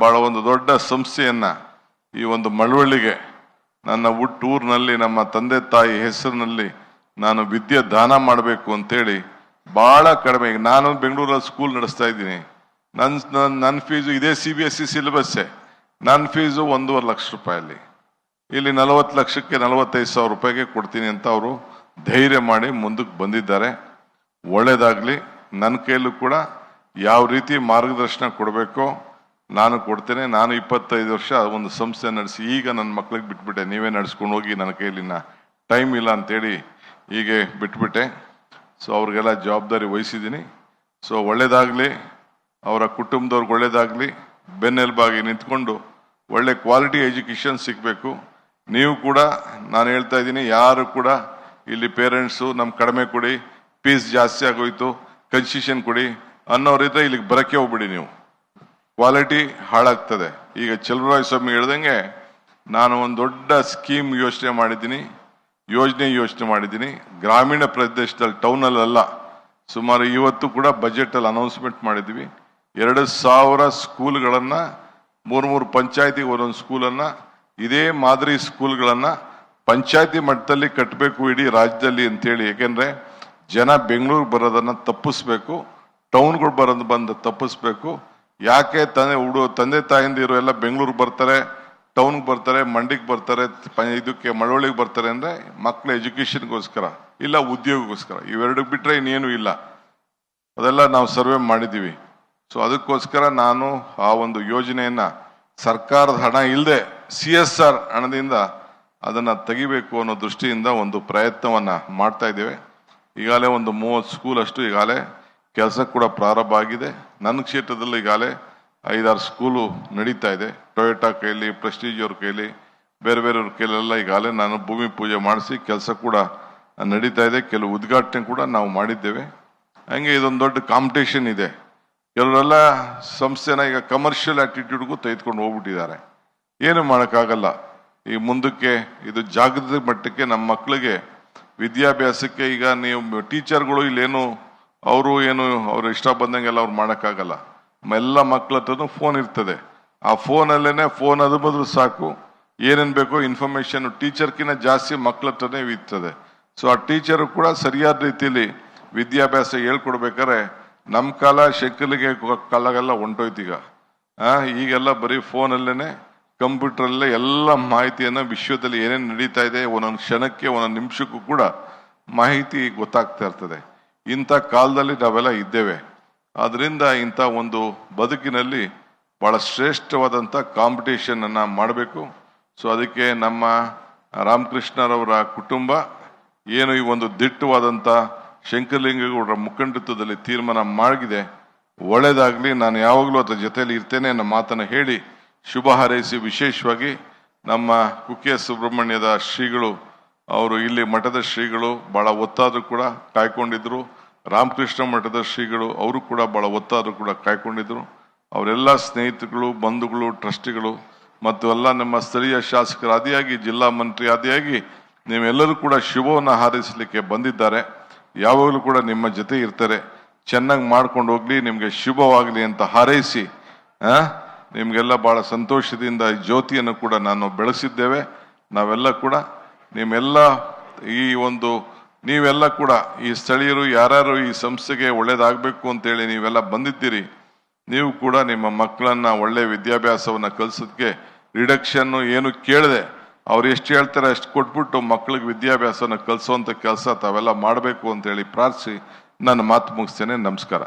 ಬಹಳ ಒಂದು ದೊಡ್ಡ ಸಂಸ್ಥೆಯನ್ನ ಈ ಒಂದು ಮಳವಳ್ಳಿಗೆ, ನನ್ನ ಹುಟ್ಟೂರಿನಲ್ಲಿ ನಮ್ಮ ತಂದೆ ತಾಯಿ ಹೆಸರಿನಲ್ಲಿ ನಾನು ವಿದ್ಯೆ ದಾನ ಮಾಡಬೇಕು ಅಂತೇಳಿ ಬಹಳ ಕಡಿಮೆ. ನಾನು ಬೆಂಗಳೂರಲ್ಲಿ ಸ್ಕೂಲ್ ನಡೆಸ್ತಾ ಇದ್ದೀನಿ. ನನ್ನ ನನ್ನ ಫೀಸು ಇದೇ ಸಿ ಬಿ ಎಸ್ ಸಿ ಸಿಲೆಬಸ್ಸೇ ನನ್ನ ಫೀಸು ಒಂದೂವರೆ ಲಕ್ಷ ರೂಪಾಯಲ್ಲಿ. ಇಲ್ಲಿ ನಲವತ್ತು ಲಕ್ಷಕ್ಕೆ ನಲವತ್ತೈದು ಸಾವಿರ ರೂಪಾಯಿಗೆ ಕೊಡ್ತೀನಿ ಅಂತ ಅವರು ಧೈರ್ಯ ಮಾಡಿ ಮುಂದಕ್ಕೆ ಬಂದಿದ್ದಾರೆ. ಒಳ್ಳೇದಾಗಲಿ. ನನ್ನ ಕೈಯಲ್ಲೂ ಕೂಡ ಯಾವ ರೀತಿ ಮಾರ್ಗದರ್ಶನ ಕೊಡಬೇಕೋ ನಾನು ಕೊಡ್ತೇನೆ, ನಾನು ಇಪ್ಪತ್ತೈದು ವರ್ಷ ಒಂದು ಸಂಸ್ಥೆ ನಡೆಸಿ, ಈಗ ನನ್ನ ಮಕ್ಳಿಗೆ ಬಿಟ್ಬಿಟ್ಟೆ, ನೀವೇ ನಡೆಸ್ಕೊಂಡು ಹೋಗಿ ನನ್ನ ಕೈಲಿನ ಟೈಮ್ ಇಲ್ಲ ಅಂತೇಳಿ ಹೀಗೆ ಬಿಟ್ಬಿಟ್ಟೆ. ಸೊ ಅವ್ರಿಗೆಲ್ಲ ಜವಾಬ್ದಾರಿ ವಹಿಸಿದ್ದೀನಿ. ಸೊ ಒಳ್ಳೇದಾಗಲಿ, ಅವರ ಕುಟುಂಬದವ್ರಿಗೆ ಒಳ್ಳೇದಾಗಲಿ, ಬೆನ್ನೆಲುಬಾಗಿ ನಿಂತ್ಕೊಂಡು ಒಳ್ಳೆ ಕ್ವಾಲಿಟಿ ಎಜುಕೇಷನ್ ಸಿಗಬೇಕು. ನೀವು ಕೂಡ, ನಾನು ಹೇಳ್ತಾ ಇದ್ದೀನಿ, ಯಾರು ಕೂಡ ಇಲ್ಲಿ ಪೇರೆಂಟ್ಸು ನಮ್ಮ ಕಡಿಮೆ ಕೊಡಿ ಫೀಸ್ ಜಾಸ್ತಿ ಆಗೋಯ್ತು ಕನ್ಸಿಷನ್ ಕೊಡಿ ಅನ್ನೋರಿದ್ರೆ ಇಲ್ಲಿಗೆ ಬರಕ್ಕೆ ಹೋಗ್ಬಿಡಿ ನೀವು. ಕ್ವಾಲಿಟಿ ಹಾಳಾಗ್ತದೆ. ಈಗ ಚಲುವರಾಯ ಸ್ವಾಮಿ ಹೇಳ್ದಂಗೆ ನಾನು ಒಂದು ದೊಡ್ಡ ಸ್ಕೀಮ್ ಯೋಚನೆ ಮಾಡಿದ್ದೀನಿ, ಯೋಜನೆ ಯೋಚನೆ ಮಾಡಿದ್ದೀನಿ. ಗ್ರಾಮೀಣ ಪ್ರದೇಶದಲ್ಲಿ ಟೌನಲ್ಲ ಸುಮಾರು ಇವತ್ತು ಕೂಡ ಬಜೆಟಲ್ಲಿ ಅನೌನ್ಸ್ಮೆಂಟ್ ಮಾಡಿದ್ವಿ. ಎರಡು ಸಾವಿರ ಸ್ಕೂಲ್ಗಳನ್ನು, ಮೂರು ಮೂರು ಪಂಚಾಯತಿಗೆ ಒಂದೊಂದು ಸ್ಕೂಲನ್ನು, ಇದೇ ಮಾದರಿ ಸ್ಕೂಲ್ಗಳನ್ನು ಪಂಚಾಯತಿ ಮಟ್ಟದಲ್ಲಿ ಕಟ್ಟಬೇಕು ಇಡೀ ರಾಜ್ಯದಲ್ಲಿ ಅಂತೇಳಿ. ಏಕೆಂದರೆ ಜನ ಬೆಂಗಳೂರಿಗೆ ಬರೋದನ್ನು ತಪ್ಪಿಸ್ಬೇಕು, ಟೌನ್ಗಳು ಬರೋದು ಬಂದು ತಪ್ಪಿಸ್ಬೇಕು. ಯಾಕೆ ತಂದೆ ಹುಡು, ತಂದೆ ತಾಯಿಂದಿರು ಎಲ್ಲ ಬೆಂಗಳೂರಿಗೆ ಬರ್ತಾರೆ, ಟೌನ್ಗೆ ಬರ್ತಾರೆ ಮಂಡಿಗೆ ಬರ್ತಾರೆ ಇದಕ್ಕೆ ಮಳವಳ್ಳಿಗೆ ಬರ್ತಾರೆ ಅಂದರೆ ಮಕ್ಕಳ ಎಜುಕೇಷನ್ಗೋಸ್ಕರ ಇಲ್ಲ ಉದ್ಯೋಗಕ್ಕೋಸ್ಕರ. ಇವೆರಡಕ್ಕೆ ಬಿಟ್ಟರೆ ಇನ್ನೇನು ಇಲ್ಲ. ಅದೆಲ್ಲ ನಾವು ಸರ್ವೆ ಮಾಡಿದ್ದೀವಿ. ಸೊ ಅದಕ್ಕೋಸ್ಕರ ನಾನು ಆ ಒಂದು ಯೋಜನೆಯನ್ನು ಸರ್ಕಾರದ ಹಣ ಇಲ್ಲದೆ ಸಿ ಎಸ್ ಆರ್ ಹಣದಿಂದ ಅದನ್ನು ತೆಗಿಬೇಕು ಅನ್ನೋ ದೃಷ್ಟಿಯಿಂದ ಒಂದು ಪ್ರಯತ್ನವನ್ನು ಮಾಡ್ತಾ ಇದ್ದೇವೆ. ಈಗಾಗಲೇ ಒಂದು ಮೂವತ್ತು ಸ್ಕೂಲ್ ಅಷ್ಟು ಈಗಾಗಲೇ ಕೆಲಸ ಕೂಡ ಪ್ರಾರಂಭ ಆಗಿದೆ. ನನ್ನ ಕ್ಷೇತ್ರದಲ್ಲಿ ಈಗಾಗಲೇ ಐದಾರು ಸ್ಕೂಲು ನಡೀತಾ ಇದೆ. ಟೊಯೋಟಾ ಕೈಲಿ, ಪ್ರೆಸ್ಟೀಜ್ ಅವ್ರ ಕೈಲಿ, ಬೇರೆ ಬೇರೆಯವ್ರ ಕೈಲೆಲ್ಲ ಈಗಾಗಲೇ ನಾನು ಭೂಮಿ ಪೂಜೆ ಮಾಡಿಸಿ ಕೆಲಸ ಕೂಡ ನಡೀತಾ ಇದೆ. ಕೆಲವು ಉದ್ಘಾಟನೆ ಕೂಡ ನಾವು ಮಾಡಿದ್ದೇವೆ. ಹಂಗೆ ಇದೊಂದು ದೊಡ್ಡ ಕಾಂಪಿಟೇಷನ್ ಇದೆ. ಕೆಲವರೆಲ್ಲ ಸಂಸ್ಥೆನ ಈಗ ಕಮರ್ಷಿಯಲ್ ಆಟಿಟ್ಯೂಡ್ಗೂ ತೆಗೆದುಕೊಂಡು ಹೋಗ್ಬಿಟ್ಟಿದ್ದಾರೆ. ಏನು ಮಾಡೋಕ್ಕಾಗಲ್ಲ. ಈ ಮುಂದಕ್ಕೆ ಇದು ಜಾಗೃತಿ ಮಟ್ಟಕ್ಕೆ ನಮ್ಮ ಮಕ್ಕಳಿಗೆ ವಿದ್ಯಾಭ್ಯಾಸಕ್ಕೆ ಈಗ ನೀವು ಟೀಚರ್ಗಳು ಇಲ್ಲೇನು ಅವರು ಏನು, ಅವ್ರು ಇಷ್ಟ ಬಂದಂಗೆಲ್ಲ ಅವ್ರು ಮಾಡೋಕ್ಕಾಗಲ್ಲ. ಎಲ್ಲ ಮಕ್ಳ ಹತ್ರನೂ ಫೋನ್ ಇರ್ತದೆ. ಆ ಫೋನಲ್ಲೇನೆ ಫೋನ್ ಅದು ಬದಲು ಸಾಕು. ಏನೇನು ಬೇಕೋ ಇನ್ಫಾರ್ಮೇಶನ್ ಟೀಚರ್ಕಿನ್ನ ಜಾಸ್ತಿ ಮಕ್ಳ ಹತ್ರನೇ ಇರ್ತದೆ. ಸೊ ಆ ಟೀಚರ್ ಕೂಡ ಸರಿಯಾದ ರೀತಿಯಲ್ಲಿ ವಿದ್ಯಾಭ್ಯಾಸ ಹೇಳ್ಕೊಡ್ಬೇಕಾದ್ರೆ ನಮ್ಮ ಕಾಲ ಶೆಕಲಿಗೆ ಕಾಲಾಗೆಲ್ಲ ಹೊಂಟೋಯ್ತೀಗ. ಈಗೆಲ್ಲ ಬರೀ ಫೋನಲ್ಲೇನೆ ಕಂಪ್ಯೂಟರಲ್ಲೇ ಎಲ್ಲ ಮಾಹಿತಿಯನ್ನು ವಿಶ್ವದಲ್ಲಿ ಏನೇನು ನಡೀತಾ ಇದೆ, ಒಂದೊಂದು ಕ್ಷಣಕ್ಕೆ, ಒಂದೊಂದು ನಿಮಿಷಕ್ಕೂ ಕೂಡ ಮಾಹಿತಿ ಗೊತ್ತಾಗ್ತಾ ಇರ್ತದೆ. ಇಂಥ ಕಾಲದಲ್ಲಿ ನಾವೆಲ್ಲ ಇದ್ದೇವೆ. ಆದ್ದರಿಂದ ಇಂಥ ಒಂದು ಬದುಕಿನಲ್ಲಿ ಬಹಳ ಶ್ರೇಷ್ಠವಾದಂಥ ಕಾಂಪಿಟೇಷನ್ ಅನ್ನ ಮಾಡಬೇಕು. ಸೊ ಅದಕ್ಕೆ ನಮ್ಮ ರಾಮಕೃಷ್ಣರವರ ಕುಟುಂಬ ಏನು ಈ ಒಂದು ದಿಟ್ಟವಾದಂಥ ಶಂಕರಲಿಂಗೇಗೌಡರ ಮುಖಂಡತ್ವದಲ್ಲಿ ತೀರ್ಮಾನ ಮಾಡಿದೆ. ಒಳ್ಳೆಯದಾಗಲಿ ನಾನು ಯಾವಾಗಲೂ ಅದರ ಜೊತೆಯಲ್ಲಿ ಇರ್ತೇನೆ ಅನ್ನೋ ಮಾತನ್ನು ಹೇಳಿ ಶುಭ ಹಾರೈಸಿ ವಿಶೇಷವಾಗಿ ನಮ್ಮ ಕುಕ್ಕೆ ಸುಬ್ರಹ್ಮಣ್ಯದ ಶ್ರೀಗಳು ಅವರು ಇಲ್ಲಿ ಮಠದ ಶ್ರೀಗಳು ಬಹಳ ಒತ್ತಾದರೂ ಕೂಡ ಕಾಯ್ಕೊಂಡಿದ್ರು. ರಾಮಕೃಷ್ಣ ಮಠದ ಶ್ರೀಗಳು ಅವರು ಕೂಡ ಬಹಳ ಒತ್ತಾದರೂ ಕೂಡ ಕಾಯ್ಕೊಂಡಿದ್ರು. ಅವರೆಲ್ಲ ಸ್ನೇಹಿತರುಗಳು, ಬಂಧುಗಳು, ಟ್ರಸ್ಟಿಗಳು ಮತ್ತು ಎಲ್ಲ ನಮ್ಮ ಸ್ಥಳೀಯ ಶಾಸಕರ ಆದಿಯಾಗಿ ಜಿಲ್ಲಾ ಮಂತ್ರಿ ಆದಿಯಾಗಿ ನೀವೆಲ್ಲರೂ ಕೂಡ ಶುಭವನ್ನು ಹಾರೈಸಲಿಕ್ಕೆ ಬಂದಿದ್ದಾರೆ. ಯಾವಾಗಲೂ ಕೂಡ ನಿಮ್ಮ ಜೊತೆ ಇರ್ತಾರೆ. ಚೆನ್ನಾಗಿ ಮಾಡ್ಕೊಂಡು ಹೋಗ್ಲಿ, ನಿಮಗೆ ಶುಭವಾಗಲಿ ಅಂತ ಹಾರೈಸಿ ನಿಮಗೆಲ್ಲ ಭಾಳ ಸಂತೋಷದಿಂದ ಜ್ಯೋತಿಯನ್ನು ಕೂಡ ನಾನು ಬೆಳೆಸಿದ್ದೇವೆ. ನಾವೆಲ್ಲ ಕೂಡ ನಿಮ್ಮೆಲ್ಲ ಈ ಒಂದು, ನೀವೆಲ್ಲ ಕೂಡ ಈ ಸ್ಥಳೀಯರು, ಯಾರ್ಯಾರು ಈ ಸಂಸ್ಥೆಗೆ ಒಳ್ಳೇದಾಗಬೇಕು ಅಂತೇಳಿ ನೀವೆಲ್ಲ ಬಂದಿದ್ದೀರಿ, ನೀವು ಕೂಡ ನಿಮ್ಮ ಮಕ್ಕಳನ್ನ, ಒಳ್ಳೆ ವಿದ್ಯಾಭ್ಯಾಸವನ್ನು ಕಲಿಸೋದಕ್ಕೆ ರಿಡಕ್ಷನ್ನು ಏನು ಕೇಳಿದೆ, ಅವ್ರು ಎಷ್ಟು ಹೇಳ್ತಾರೆ ಅಷ್ಟು ಕೊಟ್ಬಿಟ್ಟು ಮಕ್ಕಳಿಗೆ ವಿದ್ಯಾಭ್ಯಾಸನ ಕಲಿಸುವಂತ ಕೆಲಸ ತಾವೆಲ್ಲ ಮಾಡಬೇಕು ಅಂತೇಳಿ ಪ್ರಾರ್ಥಿಸಿ, ನನ್ನ ಮಾತು ಮುಗಿಸ್ತೇನೆ, ನಮಸ್ಕಾರ.